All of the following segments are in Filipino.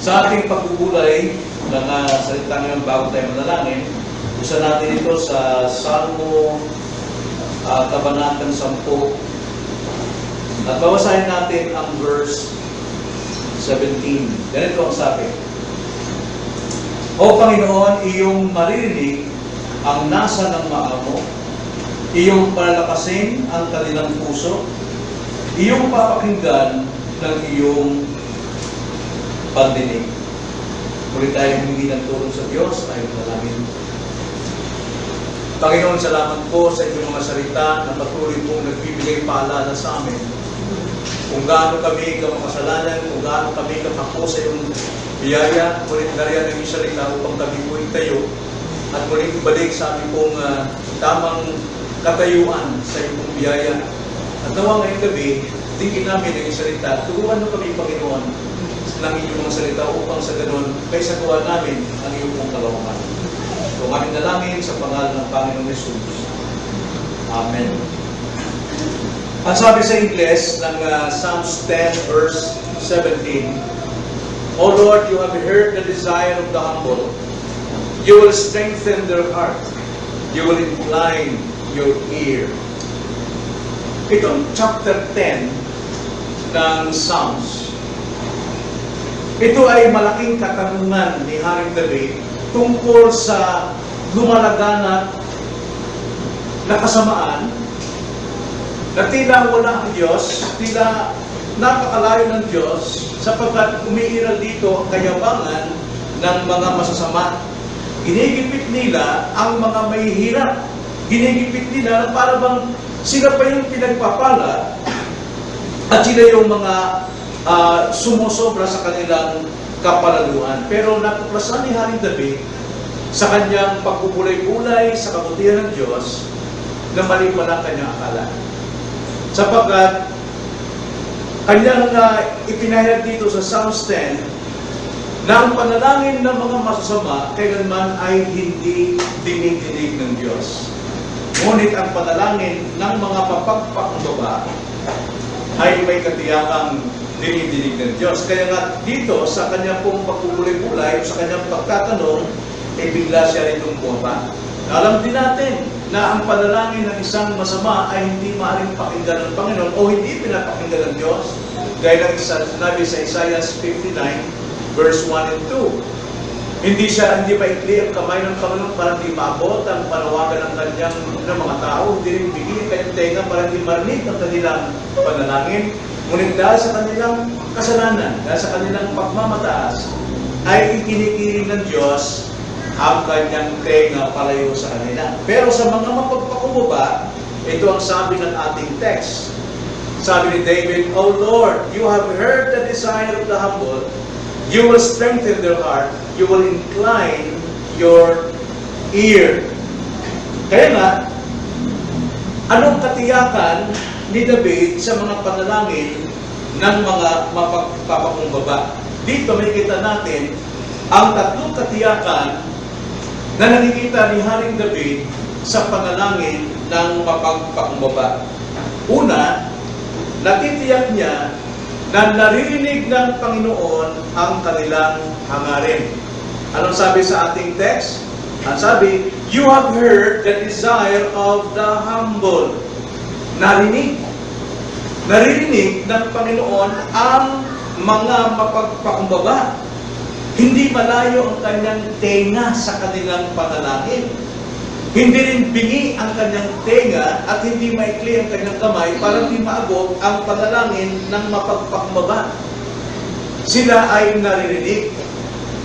Sa ating pagbubulay ng uh, salita ngayon bago tayo manalangin, usa natin ito sa Salmo uh, Kabanatang 10. At babasahin natin ang verse 17. Ganito ang sabi. O Panginoon, iyong maririnig ang nasa ng maamo, iyong palalakasin ang kanilang puso, iyong papakinggan ng iyong pandinig. Muli tayo humingi ng tulong sa Diyos, tayo manalangin. Panginoon, salamat po sa inyong mga salita na patuloy pong nagbibigay paalala sa amin. Kung gaano kami kamakasalanan, kung gaano kami kapako sa iyong biyaya, ngunit nariyan ang salita upang kami po tayo at muling ibalik sa aming pong uh, tamang katayuan sa iyong biyaya. At nawa ngayong gabi, tingin namin ang salita, turuan mo kami, Panginoon, ng inyong mga salita upang sa ganun, kay sa gawa namin ang iyong pong kalawakan. So, ang aming dalangin sa pangalan ng Panginoong Jesus. Amen. Ang sabi sa Ingles ng uh, Psalms 10 verse 17, O Lord, you have heard the desire of the humble. You will strengthen their heart. You will incline your ear. Itong chapter 10 ng Psalms. Ito ay malaking katanungan ni Haring David tungkol sa lumalaganap na kasamaan na tila wala ang Diyos, tila napakalayo ng Diyos sapagkat umiiral dito ang kayabangan ng mga masasama. Ginigipit nila ang mga may hirap. Ginigipit nila para bang sila pa yung pinagpapala at sila yung mga uh, sumusobra sa kanilang kapalaluan. Pero natuklasan ni Haring David sa kanyang pagpupulay-pulay sa kabutihan ng Diyos na mali pala ang kanyang akala sapagkat kanyang uh, ipinahayag dito sa Psalms 10 na ang panalangin ng mga masasama kailanman ay hindi dinidinig ng Diyos. Ngunit ang panalangin ng mga papagpakumbaba ay may katiyakang dinidinig ng Diyos. Kaya nga dito sa kanyang pong pagpupulay-pulay, sa kanyang pagtatanong, eh, bigla siya rin bumaba. Alam din natin na ang panalangin ng isang masama ay hindi maaaring pakinggan ng Panginoon o hindi pinapakinggan ng Diyos. Gaya ng sinabi sa Isaiah 59, verse 1 and 2. Hindi siya, hindi pa ikli ang kamay ng Panginoon para hindi maabot ang panawagan ng kanyang ng mga tao. Hindi rin bigyan kanyang tenga para hindi marinig ang kanilang panalangin. Ngunit dahil sa kanilang kasalanan, dahil sa kanilang pagmamataas, ay ikinikiling ng Diyos ang kanyang tenga palayo sa kanila. Pero sa mga mapagpakumbaba, ito ang sabi ng ating text. Sabi ni David, O Lord, you have heard the desire of the humble, you will strengthen their heart, you will incline your ear. Kaya nga, anong katiyakan ni David sa mga panalangin ng mga mapagpapakumbaba? Dito may kita natin ang tatlong katiyakan na nakikita ni Haring David sa panalangin ng mapagpakumbaba. Una, natitiyak niya na naririnig ng Panginoon ang kanilang hangarin. Anong sabi sa ating text? Ang sabi, You have heard the desire of the humble. Narinig. Naririnig ng Panginoon ang mga mapagpakumbaba. Hindi malayo ang kanyang tenga sa kanilang panalangin. Hindi rin bingi ang kanyang tenga at hindi maikli ang kanyang kamay para hindi maabot ang panalangin ng mapagpakmaba. Sila ay naririnig.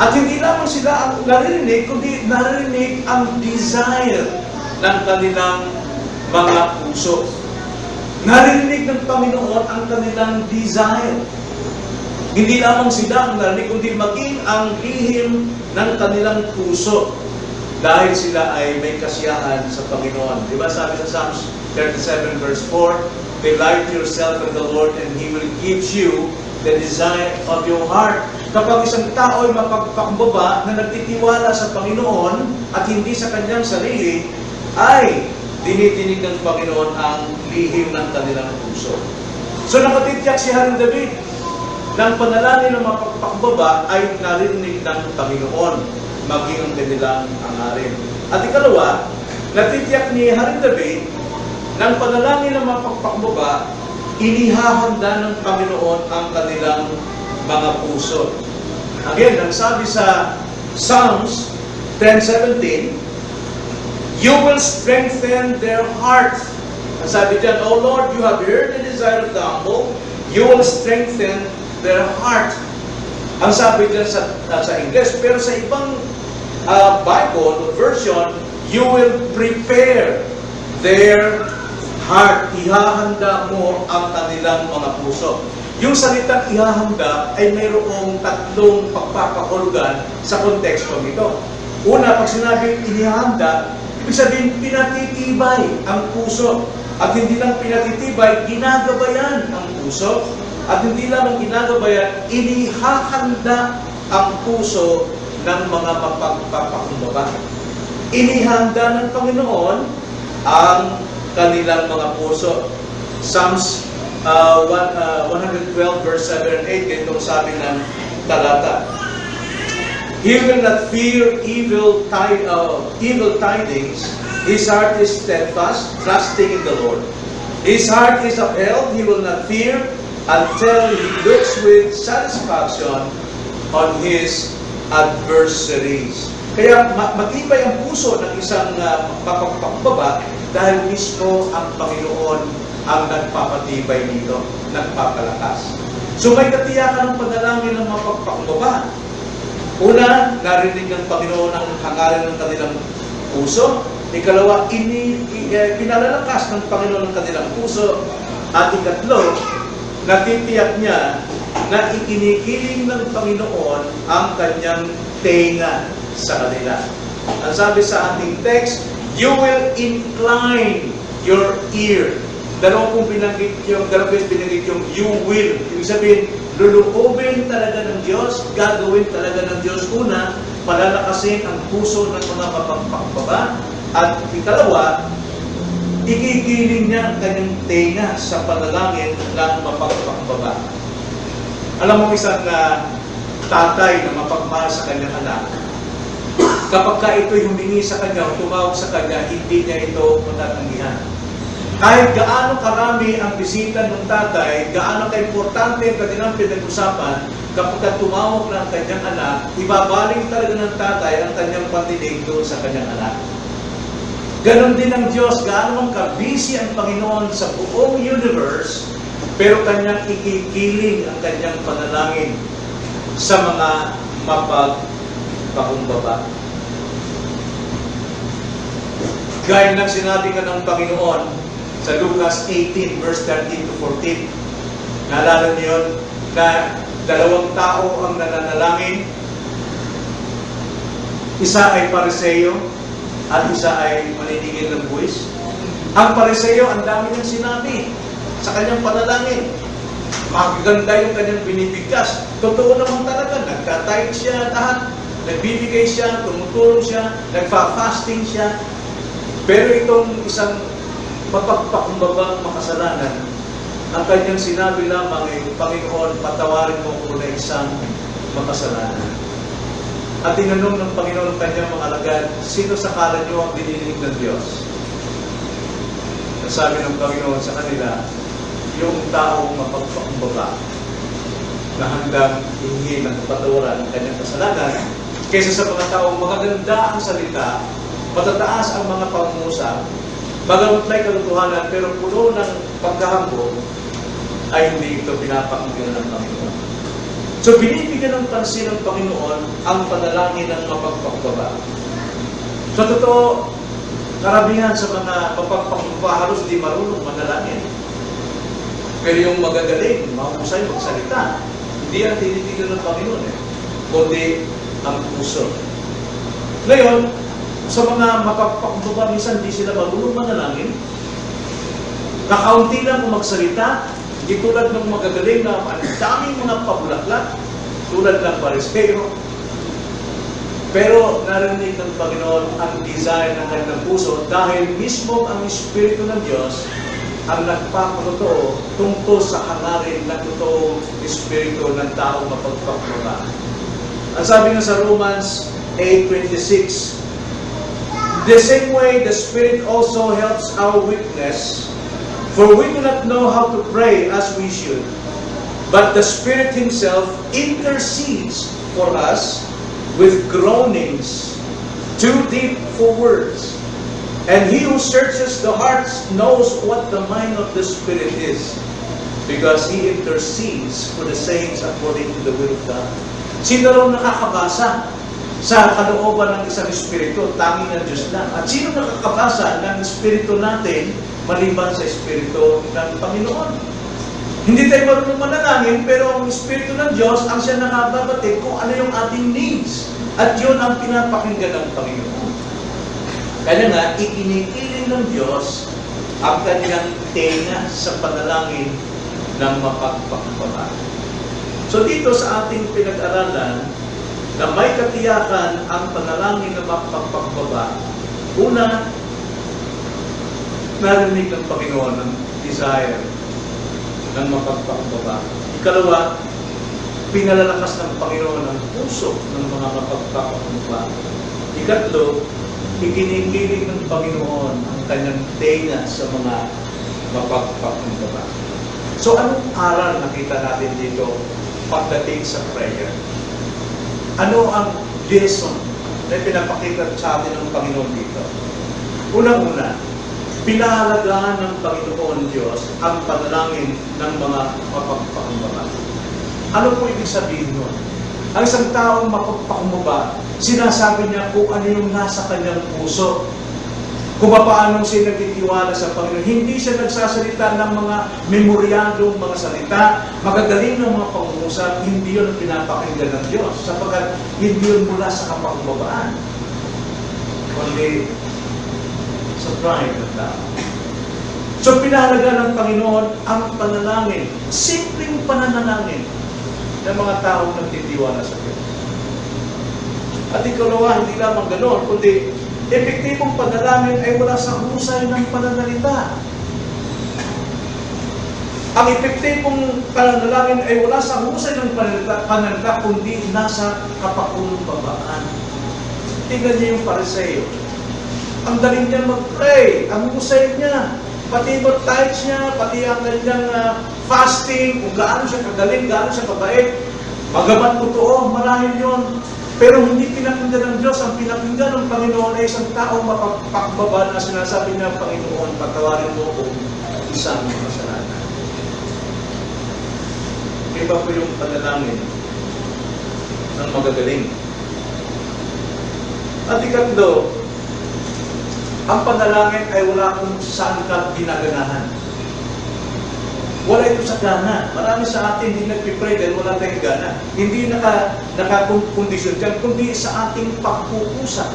At hindi lamang sila ang naririnig, kundi naririnig ang desire ng kanilang mga puso. Naririnig ng Panginoon ang kanilang desire. Hindi lamang sila ang narinig, kundi maging ang lihim ng kanilang puso dahil sila ay may kasiyahan sa Panginoon. Di ba sabi sa Psalms 37 verse 4, Delight yourself in the Lord and He will give you the desire of your heart. Kapag isang tao ay mapagpakumbaba na nagtitiwala sa Panginoon at hindi sa kanyang sarili, ay dinidinig ng Panginoon ang lihim ng kanilang puso. So nakatityak si Haring David ng panalangin ng mapagpakumbaba ay narinig ng Panginoon, maging ang kanilang hangarin. At ikalawa, natitiyak ni Haring David ng panalangin ng mapagpakumbaba, inihahanda ng Panginoon ang kanilang mga puso. Again, ang sabi sa Psalms 10.17, You will strengthen their heart. Ang sabi dyan, O Lord, you have heard the desire of the humble, you will strengthen their heart. Ang sabi dyan sa, uh, sa English, pero sa ibang uh, Bible version, you will prepare their heart. Ihahanda mo ang kanilang mga puso. Yung salitang ihahanda ay mayroong tatlong pagpapahulugan sa konteksto nito. Una, pag sinabing inihahanda, ibig sabihin pinatitibay ang puso. At hindi lang pinatitibay, ginagabayan ang puso. At hindi lamang ginagabayan, inihahanda ang puso ng mga mapagpapakumbaba. Inihanda ng Panginoon ang kanilang mga puso. Psalms uh, one, uh, 112 verse 7 and 8, ganitong sabi ng talata. He will not fear evil, ti- uh, evil tidings. His heart is steadfast, trusting in the Lord. His heart is upheld, he will not fear until he looks with satisfaction on his adversaries. Kaya ma- matibay ang puso ng isang uh, dahil mismo ang Panginoon ang nagpapatibay nito, nagpapalakas. So may katiyakan ng panalangin ng mapagpakumbaba. Una, narinig ng Panginoon ang hangarin ng kanilang puso. Ikalawa, ini, i, eh, pinalalakas ng Panginoon ang kanilang puso. At ikatlo, natitiyak niya na ikinikiling ng Panginoon ang kanyang tenga sa kanila. Ang sabi sa ating text, you will incline your ear. Dalawa pong binanggit yung, dalawa pong binanggit yung you will. Ibig sabihin, luluubin talaga ng Diyos, gagawin talaga ng Diyos. Una, palalakasin ang puso ng mga mapagpakbaba. At ikalawa, ikikiling niya ang kanyang tenga sa panalangin ng mapagpakbaba. Alam mo isang uh, tatay na mapagmahal sa kanyang anak, kapag ka ito'y humingi sa kanya tumawag sa kanya, hindi niya ito matatanggihan. Kahit gaano karami ang bisita ng tatay, gaano ka-importante ang kanilang pinag-usapan, kapag ka tumawag ang kanyang anak, ibabaling talaga ng tatay ang kanyang pandinig doon sa kanyang anak. Ganon din ang Diyos, gaano mang kabisi ang Panginoon sa buong universe, pero kanyang ikikiling ang kanyang panalangin sa mga mapagpakumbaba. Gaya ng sinabi ka ng Panginoon sa Lucas 18 verse 13 to 14. Naalala niyo na dalawang tao ang nananalangin. Isa ay pariseyo at isa ay maniningil ng buwis. Ang pariseyo, ang dami niyang sinabi sa kanyang panalangin. Magaganda yung kanyang binibigkas. Totoo naman talaga, nagtatayit siya lahat. Nagbibigay siya, tumutulong siya, nagfa-fasting siya. Pero itong isang mapagpakumbabang makasalanan, ang kanyang sinabi lamang ay, Panginoon, patawarin mo ko na isang makasalanan. At tinanong ng Panginoon ang kanyang mga alagad, sino sa kala niyo ang dinilig ng Diyos? Sabi ng Panginoon sa kanila, yung taong mapagpakumbaba na handang hihingi ng patawaran ng kanyang kasalanan kaysa sa mga taong magaganda ang salita, matataas ang mga pangungusap, bagamat may kalokohanan pero puno ng pagkahambog, ay hindi ito pinapakinggan ng Panginoon. So binibigyan ng pansin ng Panginoon ang panalangin ng mapagpakumbaba. Sa totoo, karamihan sa mga mapagpakumbaba halos di marunong manalangin. Pero yung magagaling, mahusay magsalita, hindi yan tinitigil ng Panginoon eh. Kundi ang puso. Ngayon, sa mga di sila marunong manalangin. Nakaunti lang kung magsalita, hindi tulad ng magagaling na ang daming mga pabulaklak, tulad ng pariseo. Pero narinig ng Panginoon ang desire ng kanilang dahil mismo ang Espiritu ng Diyos ang nagpapaluto tungkol sa hangarin ng totoong espiritu ng taong mapagpakumbaba. Ang sabi nga sa Romans 8.26, The same way, the Spirit also helps our weakness, for we do not know how to pray as we should. But the Spirit Himself intercedes for us with groanings too deep for words. And He who searches the hearts knows what the mind of the Spirit is, because He intercedes for the saints according to the will of God. Sino raw nakakabasa sa kalooban ng isang Espiritu? Tanging ng Diyos lang. At sino nakakabasa ng Espiritu natin maliban sa Espiritu ng Panginoon? Hindi tayo marunong manalangin, pero ang Espiritu ng Diyos ang siya nakababatid kung ano yung ating needs. At yun ang pinapakinggan ng Panginoon. Kaya nga, ikinikiling ng Diyos ang kanyang tenga sa panalangin ng mapagpakumbaba. So dito sa ating pinag-aralan, na may katiyakan ang panalangin ng mapagpakumbaba, una, narinig ng Panginoon ng desire ng mapagpakumbaba. Ikalawa, pinalalakas ng Panginoon ang puso ng mga mapagpapakumbaba. Ikatlo, ikinikilig ng Panginoon ang kanyang tenga sa mga mapagpakumbaba. So anong aral nakita natin dito pagdating sa prayer? Ano ang lesson na pinapakita sa atin ng Panginoon dito? Unang-una, pinahalagaan ng Panginoon Diyos ang panalangin ng mga mapagpakumbaba. Ano po ibig sabihin nun? Ang isang taong mapagpakumbaba, sinasabi niya kung ano yung nasa kanyang puso. Kung paano siya nagtitiwala sa Panginoon. Hindi siya nagsasalita ng mga memoryadong mga salita, magagaling ng mga pangungusap, hindi yun ang pinapakinggan ng Diyos. Sapagkat hindi yun mula sa kapakumbabaan. Kundi sa pride ng tao. So pinahalaga ng Panginoon ang panalangin, simpleng pananalangin ng mga taong nagtitiwala sa Diyos. At ikalawa, hindi lamang ganoon, kundi epektibong panalangin ay wala sa husay ng pananalita. Ang epektibong pananalangin ay wala sa husay ng pananalita, pananalita kundi nasa kapakumbabaan. Tingnan niyo yung pariseo. Ang daling niya mag-pray, ang husay niya, pati yung tithes niya, pati ang kanyang uh, fasting, kung gaano siya kagaling, gaano siya kabait, magamat totoo, marahil yun. Pero hindi pinakinggan ng Diyos, ang pinakinggan ng Panginoon ay isang tao mapagpakbaba na sinasabi niya, Panginoon, patawarin mo kung isang kasalanan. Iba po yung panalangin ng magagaling. At ikatlo, ang panalangin ay wala kung saan ka ginaganahan. Wala ito sa gana. Marami sa atin hindi nagpipray dahil wala tayong gana. Hindi naka, nakakondisyon dyan, kundi sa ating pagkukusa.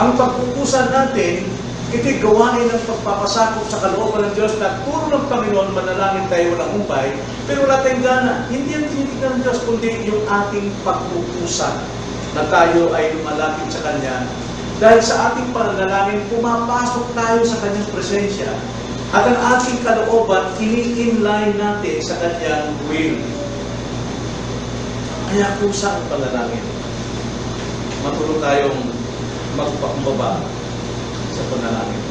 Ang pagkukusa natin, ito'y gawain ng pagpapasakop sa kalooban ng Diyos na puro ng Panginoon, manalangin tayo walang umpay, pero wala tayong gana. Hindi ang tinitignan ng Diyos, kundi yung ating pagkukusa na tayo ay lumalapit sa Kanya. Dahil sa ating pananalangin, pumapasok tayo sa Kanyang presensya. At ang ating kalooban, ini-inline natin sa Kanyang will. Kaya kusa ang panalangin. Matulog tayong magpakumbaba sa panalangin.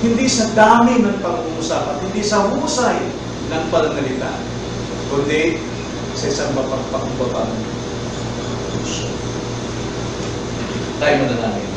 Hindi sa dami ng pag-uusap at hindi sa husay ng pananalita, kundi sa isang mapagpakumbaba puso. Tayo manalangin.